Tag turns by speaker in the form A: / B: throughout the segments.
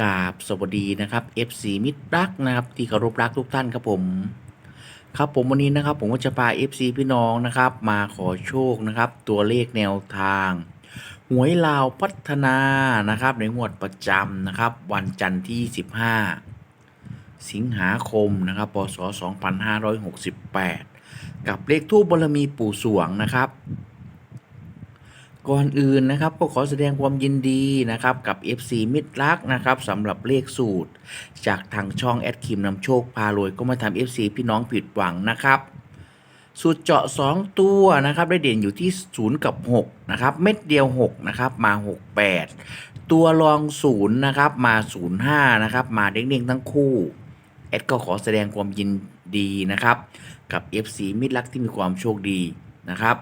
A: กราบสวัสดีนะครับ FC มิตรรักนะครับที่เคารพรักทุกท่านครับผม ครับผมวันนี้นะครับ ผมก็จะพา FC พี่น้องนะครับ มาขอโชคนะครับ ตัวเลขแนวทางหวยลาวพัฒนานะครับ ในงวดประจำนะครับ วันจันทร์ที่ 15 สิงหาคมนะครับพศ2568 กับเลขทูบบารมีปู่สวงนะครับ ก่อนอื่นนะครับก็ขอแสดงความยินดีนะครับกับ FC มิตรรักนะครับสำหรับเลขสูตร จากทางช่องแอดคิมนำโชคพารวยก็มาทำ FC พี่น้องผิดหวังนะครับสูตรเจาะ 2 ตัวนะครับได้เด่นอยู่ที่ 0 กับ 6 นะครับ เม็ดเดียว 6 นะครับ มา 68 ตัวรอง 0 นะครับ มา 05 นะครับ มาเด้งๆทั้งคู่ แอดก็ขอแสดงความยินดีนะครับ กับ FC มิตรรักที่มีความโชคดีนะครับ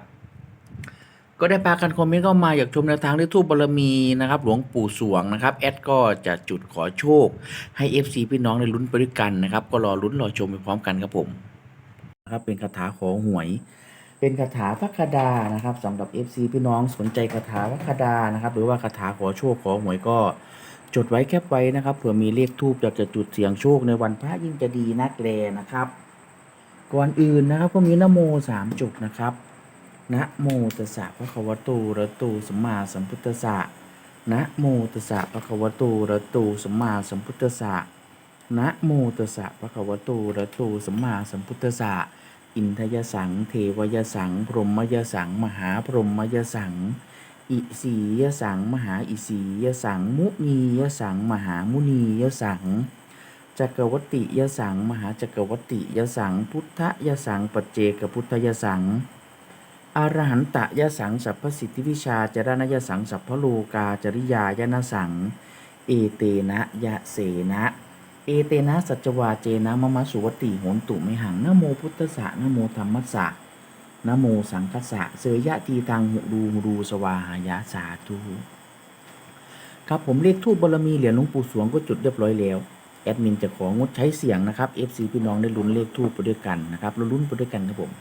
A: ก็ได้พากันคอมเมนต์เข้ามาอยากชมแนวทางด้วยทูบบารมีนะครับ หลวงปู่สวงนะครับแอดก็จะจุดขอโชค ให้ FC พี่น้องได้ลุ้นไปด้วยกันนะครับ ก็รอลุ้นรอชมไปพร้อมกันครับผมนะครับเป็นคาถาขอหวย เป็นคาถาพระคดานะครับสำหรับ FC พี่น้องสนใจคาถาพระคดานะครับ หรือว่าคาถาขอโชคขอหวยก็จดไว้แคปไว้นะครับเผื่อมีเลขทูบอยากจะจุดเสียงโชคในวันพระยิ่งจะดีนักแลนะครับ ก่อนอื่นนะครับก็มีนโมสามจุดนะครับ นะโมตัสสะภะคะวะโตระโตสัมมาสัมพุทธัสสะนะโมตัสสะภะคะวะโตระโตสัมมาสัมพุทธัสสะนะโมตัสสะภะคะวะโตระโตสัมมาสัมพุทธัสสะอินทยสัง เทวยสัง พรหมยสัง มหาพรหมยสัง อิสียสัง มหาอิสียสัง มุนียสัง มหามุนียสัง จักรวัติยสัง มหาจักรวัติยสัง พุทธยสัง ปัจเจกพุทธยสัง อรหันตะยสังสัพพสิทธิวิชาจรณยสังสัพพโลกาจริยายนสัง เอเตนะยะเสนะเอเตนะสัจวาเจนะมะมะสุวติโหนตุไม่หังนโมพุทธสะนโมธรรมสะนโมสังคสะเสยยะทีตังหุรูหุรูสวาหายะสาธุครับผมเลขทูบบารมีเหรียญหลวงปู่สวงก็จุดเรียบร้อยแล้วแอดมินจะของงดใช้เสียงนะครับ FC พี่น้องได้ลุ้นเลขทูบไปด้วยกันนะครับเราลุ้นไปด้วยกันครับผม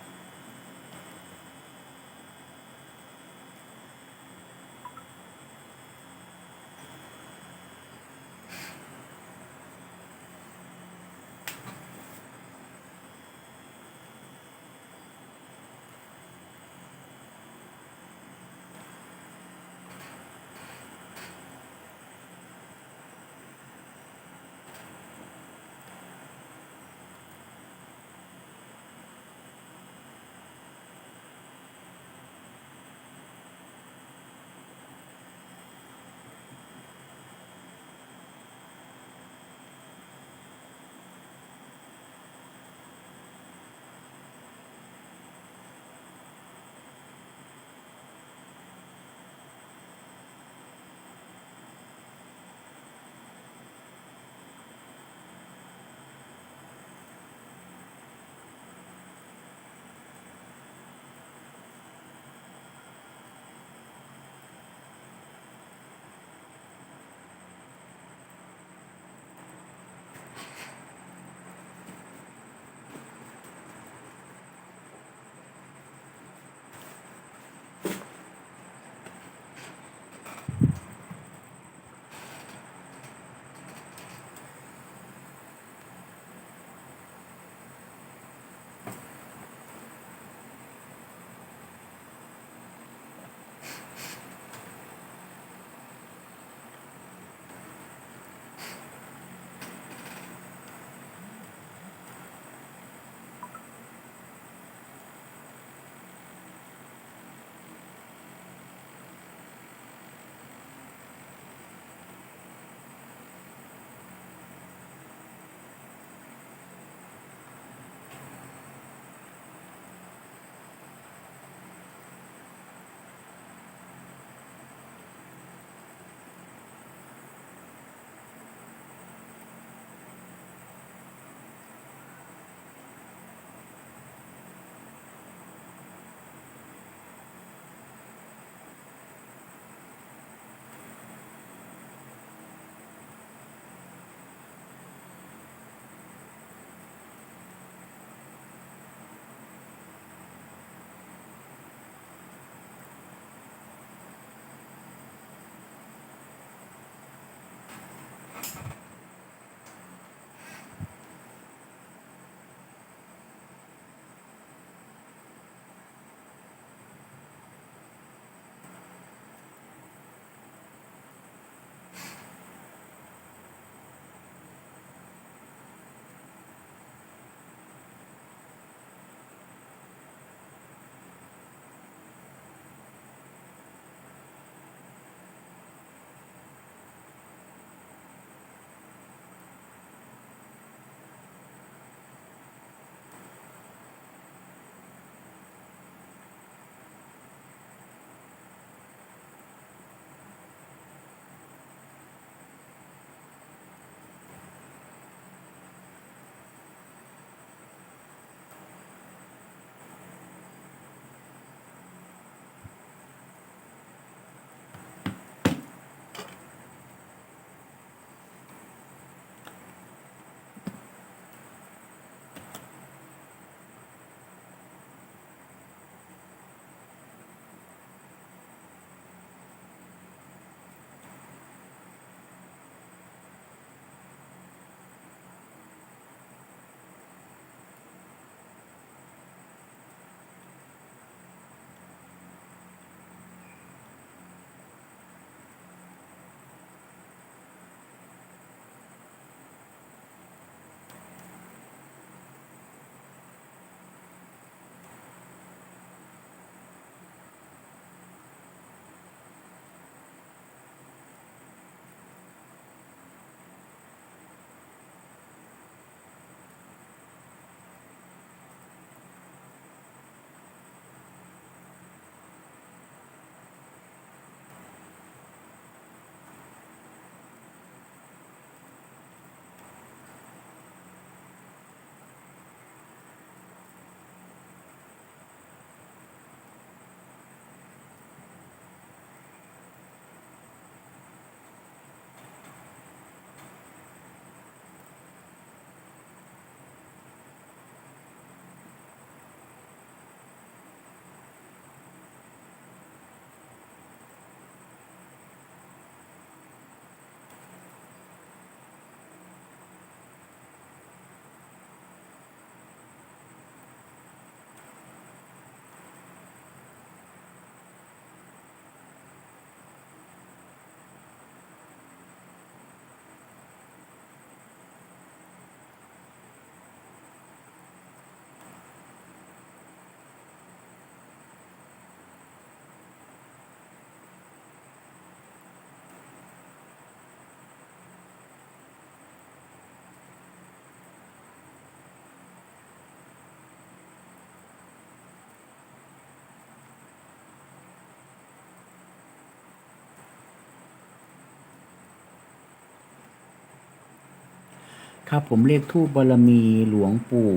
B: ค
A: รับผมเลขทูบบารมีหลวงปู่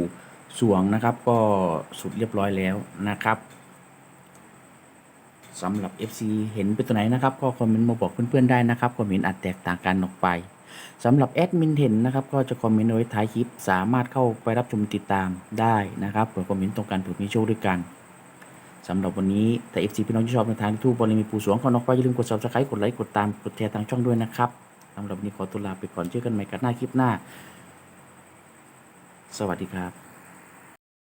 A: สวงนะครับ ก็สุดเรียบร้อยแล้วนะครับสำหรับ FC เห็นเป็นตัวไหนนะครับ ก็คอมเมนต์มาบอกเพื่อนๆได้นะครับความเห็นอาจแตกต่างกันออกไปสำหรับแอดมินเห็นนะครับ ก็จะคอมเมนต์ไว้ท้ายคลิป สามารถเข้าไปรับชมติดตามได้นะครับเผื่อคอมเมนต์ตรงกันเผื่อมีโชคด้วยกันสำหรับวันนี้แต่ FC พี่น้องที่ชอบในทางทูบบารมีปู่สวงขอนอกไปอย่าลืมกด subscribe กดไลค์กดตามกดแชร์ทางช่องด้วยนะครับสำหรับวันนี้ขอตัวลาไปก่อนเจอกันใหม่กันหน้าคลิปหน้า สวัสดีครับ